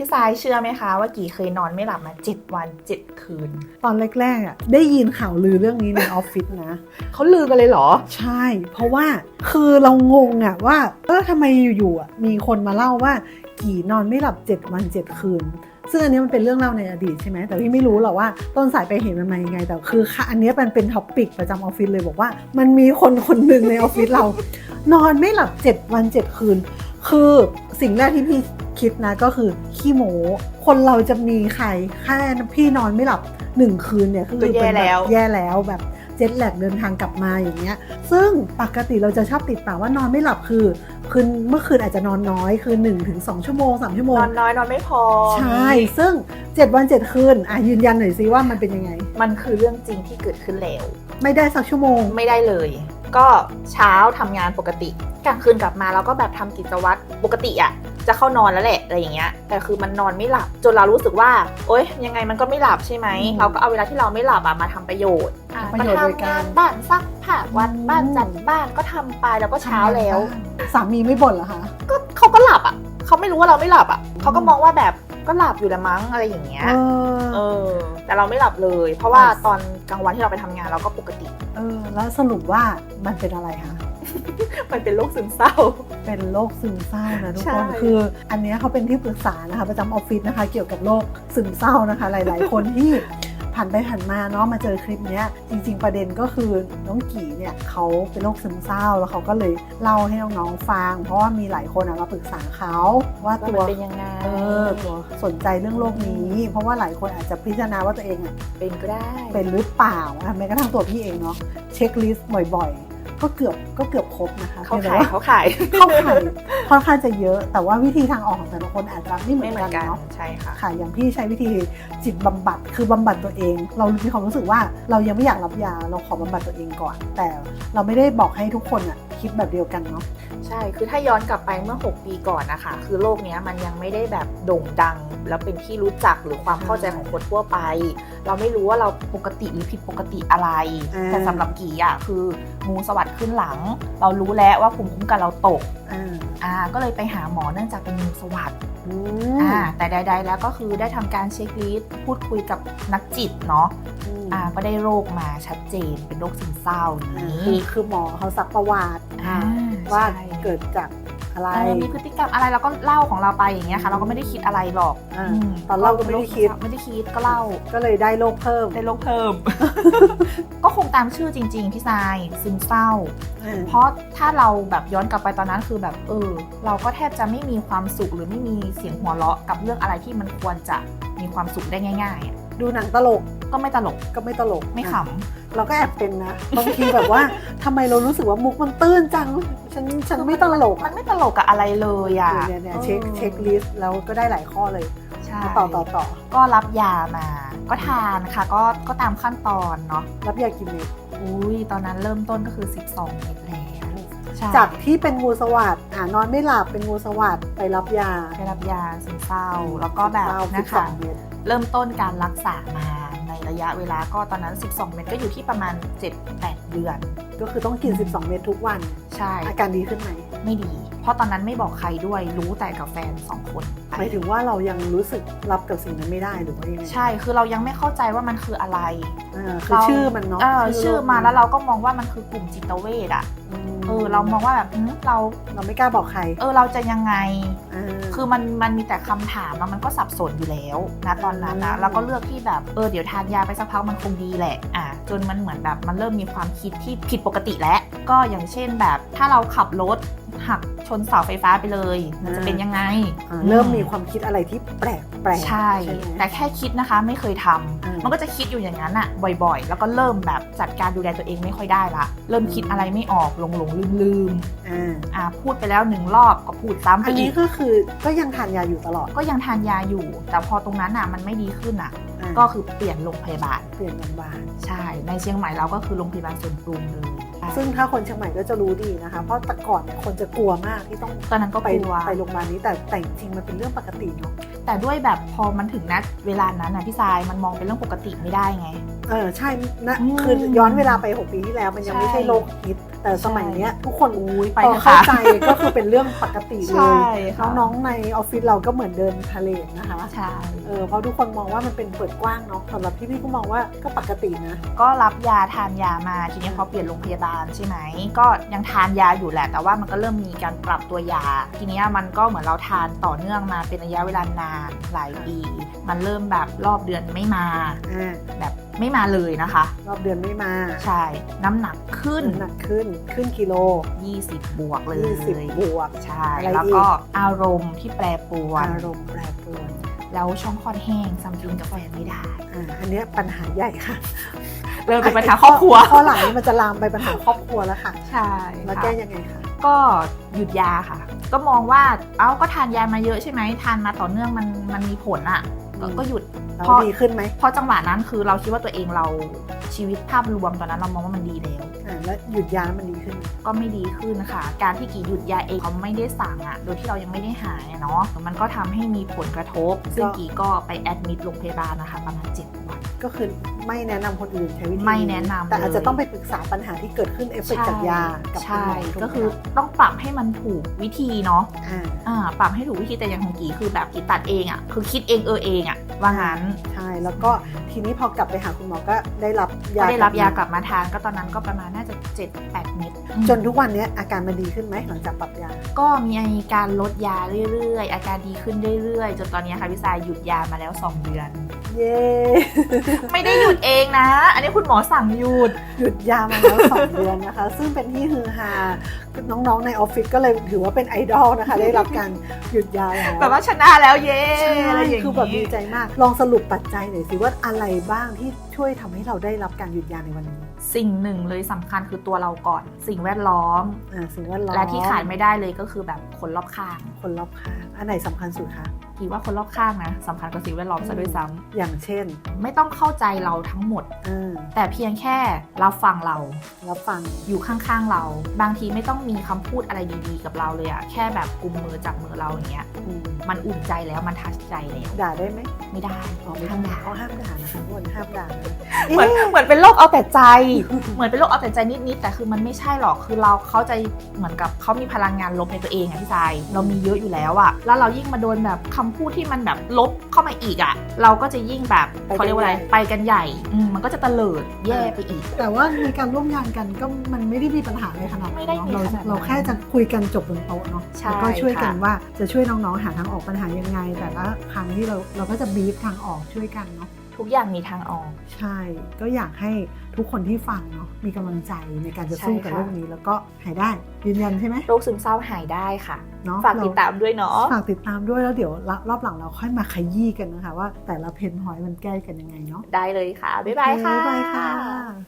พี่สายเชื่อไหมคะว่ากี่เคยนอนไม่หลับมา 7 วัน 7 คืน ตอนแรกๆอะได้ยินข่าวลือเรื่องนี้ในออฟฟิศนะเขาลือกันเลยเหรอ ใช่ เพราะว่าคือเรางงอะว่า เออทำไมอยู่ๆอะมีคนมาเล่าว่ากี่นอนไม่หลับ 7 วัน 7 คืน ซึ่งอันนี้มันเป็นเรื่องเล่าในอดีตใช่ไหมแต่พี่ไม่รู้หรอกว่าต้นสายไปเห็นมันมายังไง แต่คือค่ะอันนี้มันเป็นท็อปปิกประจำออฟฟิศเลยบอกว่า มันมีคนคนหนึ่งในออฟฟิศเรา นอนไม่หลับ 7 วัน 7 คืน คือสิ่งแรกที่พี่คิดนะก็คือขี้โมคนเราจะมีใครแค่พี่นอนไม่หลับหนึ่งคืนเนี่ยคือก็แย่เป็นบบแล้วแย่แล้วแบบเจ็ตแลกเดินทางกลับมาอย่างเงี้ย ซึ่งปกติเราจะชอบติดปากว่านอนไม่หลับคือคืนเมื่อคืนอาจจะนอนน้อยคือ1ถึง2ชั่วโมง3ชั่วโมนงอนน้อยนอนไม่พอ ใช่ ซึ่ง 7 วัน 7 คืนอะยืนยันหน่อยซิว่ามันเป็นยังไง มันคือเรื่องจริงที่เกิดขึ้นแล้ว ไม่ได้สักชั่วโมงไม่ได้เลย ก็เช้าทำงานปกติกลางคืนกลับมาเราก็แบบทำกิจวัตรปกติอะจะเข้านอนแล้วแหละอะไรอย่างเงี้ย แต่คือมันนอนไม่หลับจนเรารู้สึกว่า โอ๊ยยังไงมันก็ไม่หลับใช่ไหมอืมเราก็เอาเวลาที่เราไม่หลับอะมาทำประโยชน์อะประโยชน์โดยทำการงานบ้านซักผ้าวัดอืมบ้านจัดบ้านก็ทำไปแล้วก็เช้าแล้ว สามีไม่บ่นเหรอคะก็เขาก็หลับอะเขาไม่รู้ว่าเราไม่หลับอะเขาก็มองว่าแบบ ก็หลับอยู่ละมั้งอะไรอย่างเงี้ยเออเออ แต่เราไม่หลับเลย เพราะว่าตอนกลางวันที่เราไปทำงานเราก็ปกติ เออ แล้วสรุปว่ามันเป็นอะไรคะ มันเป็นโรคซึมเศร้า เป็นโรคซึมเศร้านะทุกใช่คน คือ อันเนี้ยเขาเป็นที่ปรึกษานะคะประจำออฟฟิศนะคะ เกี่ยวกับโรคซึมเศร้านะคะ หลาย ๆ คนที่ ผ่านไปผ่านมาเนาะมาเจอคลิปเนี้ยจริง ๆ ประเด็นก็คือน้องกี่เนี่ยเขาเป็นโรคซึมเศร้าแล้วเขาก็เลยเล่าให้น้องๆฟัง เพราะว่ามีหลายคนอะมาปรึกษาเขาว่าว่าตัมัวนเป็นยังไงเออตัวสนใจเรื่องโรคนี้ เพราะว่าหลายคนอาจจะพิจารณาว่าตัวเองอะเป็นก็ได้เป็นหรือเปล่าอะแม้กระทั่งตัวพี่เองเนาะเช็คลิสต์บ่อยๆ ก็เกือบก็เกือบครบนะคะเขาพียงแต่ขายว่าเขาขายเข้าข่ายค่อนข้างจะเยอะแต่ว่าวิธีทางออกของแต่ละคนอาจจะไม่เหมืไม่อนเหมืกัอนนกันเนาะใช่ค่ะค่ะ อย่างพี่ใช้วิธีจิตบำบัดคือบำบัดตัวเอง เรามีความรู้สึกว่าเรายังไม่อยากรับยาเราขอบำบัดตัวเองก่อน แต่เราไม่ได้บอกให้ทุกคนอะ คิดแบบเดียวกันเนาะใช่ คือถ้าย้อนกลับไปเมื่อ 6 ปีก่อนนะคะ คือโลกนี้มันยังไม่ได้แบบโด่งดัง แล้วเป็นที่รู้จักหรือความเข้าใจของคนทั่วไป เราไม่รู้ว่าเราปกติหรือผิดปกติอะไร แต่สำหรับกี่อะคืองูสวัสดขึ้นหลัง เรารู้แล้วว่าภูมิคุ้มกันเราตก อ่าอ่าก็เลยไปหาหมอเนื่องจากเป็นงูสวัสดอืมอ่าแต่ใด ๆ แล้วก็คือได้ทำการเช็คลิสต์พูดคุยกับนักจิตเนาะอ่าก็ได้โรคมาชัดเจนเป็นโรคซึมเศร้าอย่างอ่านี้คือคือหมอเขาซักประวัติอ่าว่าใช่ เกิดจาก อะไร เออมีพฤติกรรมอะไรเราก็เล่าของเราไปอย่างเงี้ยค่ะ เราก็ไม่ได้คิดอะไรหรอกอ่ามตอนเล่าก็ไม่ได้คิด ไม่ได้คิดก็เล่าก็เลยได้โรคเพิ่มได้โรคเพิ่ม ก็คงตามชื่อจริง ๆ พี่ทรายซึมเศร้า อ่า เพราะถ้าเราแบบย้อนกลับไปตอนนั้นคือแบบเออ เราก็แทบจะไม่มีความสุขหรือไม่มีเสียงหัวเราะกับเรื่องอะไรที่มันควรจะมีความสุขได้ง่ายๆอะ ดูหนังตลก ก็ไม่ตลกก็ไม่ตลกไม่ขเราก็แอบเป็นนะบางทีแบบว่าทำไมเรารู้สึกว่ามุกมันตื้นจังฉันฉันไม่ตลกำมันไม่ตลกกับอะไรเลยอะเนี่ยเนี่ยเช็คเช็คลิสต์แล้วก็ได้หลายข้อเลยใช่ต่อต่อต่อก็รับยามา ก็ทานค่ะก็ก็ตามขั้นตอนเนาะรับยากี่เม็ดอุ้ยตอนนั้นเริ่มต้นก็คือ 12 เม็ดแล้วใช่จากที่เป็นงูสวัสดอ่านอนไม่หลับเป็นงูสวัสดไปรับยา ไปรับยาซึมเศร้า แล้วก็แบบสินะบสอคะงเม็ดเริ่มต้นการรักษามาใน ระยะเวลาก็ตอนนั้น 12 เม็ดก็อยู่ที่ประมาณ 7-8 เดือน ก็คือต้องกิน 12 เม็ดทุกวัน ใช่ อาการดีขึ้นไหม ไม่ดี เพราะตอนนั้นไม่บอกใครด้วยรู้แต่กับแฟนสองคนหมายถึงว่าเรายังรู้สึกรับกับสิ่งนั้นไม่ได้หรือว่ายังไงใช่คือเรายังไม่เข้าใจว่ามันคืออะไรอ่าคือชื่อมันเนาะเออชื่อมาแล้วเราก็มองว่ามันคือกลุ่มจิตเวชอะม เออเรามองว่าแบบหืมเราเราไม่กล้าบอกใครเออเราจะยังไงาคือมันมันมีแต่คำถามแล้วมันก็สับสนอยู่แล้วนะตอนนั้นนะอืม แล้วก็เลือกที่แบบเออเดี๋ยวทานยาไปสักพักมันคงดีแหละอะจนมันเหมือนแบบมันเริ่มมีความคิดที่ผิดปกติแล้ว ก็อย่างเช่นแบบถ้าเราขับรถหักชนเสาไฟฟ้าไปเลย มันจะเป็นยังไง อ่าเริ่มมีความคิดอะไรที่แปลกแปลกใช่ไหมแต่แค่คิดนะคะไม่เคยทำอืมมันก็จะคิดอยู่อย่างนั้นอะบ่อยๆ แล้วก็เริ่มแบบจัดการดูแลตัวเองไม่ค่อยได้ละ เริ่มคิดอะไรไม่ออกหลงหลงลืมลืมอ่าๆอะพูดไปแล้วหนึ่งรอบก็พูดซ้ำไปอันอีนี้กก็คือก็ยังทานยาอยู่ตลอดก็ยังทานยาอยู่ แต่พอตรงนั้นอะมันไม่ดีขึ้นอะอ่าก็คือเปลี่ยนโรงพยาบาล เปลี่ยนโรงพยาบาล ใช่ ในเชียงใหม่เราก็คือโรงพยาบาลสวนปรุงเลย ซึ่งถ้าคนเชียงใหม่ก็จะรู้ดีนะคะ เพราะแต่ก่อนเนี่ยคนจะกลัวมากที่ต้องตอนนั้นก็ไปกลัว ไปโรงพยาบาลนี้แต่แต่จริงๆมันเป็นเรื่องปกติเนาะ แต่ด้วยแบบพอมันถึงนัดเวลานั้นอะพี่ทรายมันมองเป็นเรื่องปกติไม่ได้ไง เออใช่นะอืมคือย้อนเวลาไป 6 ปีที่แล้วมันยังไม่ใช่ใช่โรคฮิตแต่สมัยเนี้ยทุกคนอุ้ยไปพอนะเข้าคะใจก็คือเป็นเรื่องปกติเลใช่ยค่ะน้องๆในออฟฟิศเราก็เหมือนเดินทะเลนะคะ ใช่เออเพราะทุกคนมองว่ามันเป็นเปิดกว้างเนาะสำหรับพี่พี่ๆก็มองว่าก็ปกตินะ ก็รับยาทานยามาทีนี้พอเปลี่ยนโรงพยาบาลใช่ไหมก็ยังทานยาอยู่แหละ แต่ว่ามันก็เริ่มมีการปรับตัวยา ทีนี้มันก็เหมือนเราทานต่อเนื่องมาเป็นระยะเวลานานหลายปี มันเริ่มแบบรอบเดือนไม่มา อ่าแบบไม่มาเลยนะคะ รอบเดือนไม่มาใช่ น้ำหนักขึ้น น้ำหนักขึ้นขึ้นกิโล20 บวกเลย20บวก ใช่ อะไรอีก แล้วก็อารมณ์ที่แปรปรวน อารมณ์แปรปรวนแล้วช่องคลอดแห้งซัมติงกาแฟนไม่ได้ อ่าอันเนี้ยปัญหาใหญ่ค่ะเริ่มเป็นปัญหาครอบครัว ข้อหลังนี้มันจะลามไปปัญหาครอบครัวแล้วค่ะใช่แล้วค่ะแก้ยังไงคะก็หยุดยาค่ะ ก็มองว่าเอ้าก็ทานยามาเยอะใช่ไหมทานมาต่อเนื่องมันมันมีผลอะ่ะก็ก็หยุดแล้วพอดีขึ้นไหมเพราะจังหวะนั้นคือเราคิดว่าตัวเองเราชีวิตภาพรวมตอนนั้นเรามองว่ามันดีแล้วอ่าแล้วหยุดยาแล้วมันดีขึ้นไหมก็ไม่ดีขึ้นนะคะการที่กี่หยุดยาเองเขาไม่ได้สั่งอะ่ะโดยที่เรายังไม่ได้หายอะเนาะมันก็ทำให้มีผลกระทบ ซึ่งกี่ก็ไปแอดมิดโรงพยาบาลนะคะประมาณ7วัน ก็คือไม่แนะนำคนอื่นใช้วิธีไม่แนะนำแต่อาจจะเลยต้องไปปรึกษาปัญหาที่เกิดขึ้นเอฟเฟกต์จากยากับคุณใช่หมอถูไหมก็คือต้องปรับให้มันถูกวิธีเนาะอ่าอ่าปรับให้ถูกวิธีแต่อย่างของกีคือแบบกีตัดเองอะ่ะคือคิดเองเออเองอะ่ะว่างั้นใช่แล้วก็ทีนี้พอกลับไปหาคุณหมอก็ได้รับก็ยาได้รับยากลับมาทานก็ตอนนั้นก็ประมาณน่าจะ7-8เม็ดจนทุกวันนี้อาการมันดีขึ้นไหมหลังจากปรับยา ก็มีการลดยาเรื่อยๆ อาการดีขึ้นเรื่อยๆ จนตอนนี้ค่ะพี่สายหยุดยามาแล้ว 2 เดือน เย้ ไม่ได้หยุดเองนะ อันนี้คุณหมอสั่งหยุด หยุดยามาแล้วสองเดือนนะคะ ซึ่งเป็นที่ฮือฮา น้องๆในออฟฟิศก็เลยถือว่าเป็นไอดอลนะคะ ได้รับการหยุดยาแล้วแบบว่าชนะแล้วเย้ใช่อะไรอย่างคือแบบดีนี้ใจมาก ลองสรุปปัจจัยหน่อยสิว่าอะไรบ้างที่ช่วยทำให้เราได้รับการหยุดยาในวันนี้ สิ่งหนึ่งเลยสำคัญคือตัวเราก่อน สิ่งแวดล้อมอ่าสิ่งแวดล้อมและที่ขาดไม่ได้เลยก็คือแบบคนรอบข้าง คนรอบข้าง อันไหนสำคัญสุดคะ กีว่าคนรอบข้างนะสำคัญกว่าสิ่งแวดล้อมซะด้วยซ้ำอย่างเช่นไม่ต้องเข้าใจเราทั้งหมดอ่าแต่เพียงแค่รับฟังเรารับฟัง อยู่ข้างๆเรา บางทีไม่ต้องมีคำพูดอะไรดีๆกับเราเลยอะแค่แบบกุมมือจับมือเราอย่างเงี้ยอืมมันอุ่นใจแล้วมันทัชใจแล้วด่าได้ไหมไม่ได้อ๋อไม่ห้ามด่าด่าเขาห้ามด่านะคะทุกคนห้ามด่านะเหมือนเอ๊ะเหมือนเป็นโรคเอาแต่ใจ เหมือนเป็นโรคเอาแต่ใจนิดๆแต่คือมันไม่ใช่หรอกคือเราเขาใจเหมือนกับเขามีพลังงานลบในตัวเองอะพี่ชายเรามีเยอะอยู่แล้วอะแล้วเรายิ่งมาโดนแบบคำพูดที่มันแบบลบเข้ามาอีกอะเราก็จะยิ่งแบบเขาเรียกว่าอะไรไปกันใหญ่อืมมันก็จะเตลิดแย่ไปอีก แต่ว่าในการร่วมงานกันก็มันไม่ได้มีปัญหาอะไรขนาดนั้นไม่ได้มีเนาะขนาดนั้นเราเราแค่จะคุยกันจบบนโต๊ะเนาะใช่แล้วก็ช่วยกันค่ะ ว่าจะช่วยน้องๆหาทางออกปัญหายังไง แต่ละครั้งที่เราเราก็จะบีฟทางออกช่วยกันเนาะ ทุกอย่างมีทางออก ใช่ ก็อยากให้ทุกคนที่ฟังเนาะมีกำลังใจในการจะสู้กับใช่ค่ะ โรคนี้แล้วก็หายได้ยืนยันใช่ไหมโรคซึมเศร้าหายได้ค่ะ เนาะฝากติดตามด้วยเนาะ ฝากติดตามด้วยแล้วเดี๋ยวรอบหลังเราค่อยมาขยี้กันนะคะ ว่าแต่ละเพนพอยต์มันแก้กันยังไงเนาะได้เลยค่ะ บ๊ายบายค่ะ โอเคบ๊ายบายค่ะ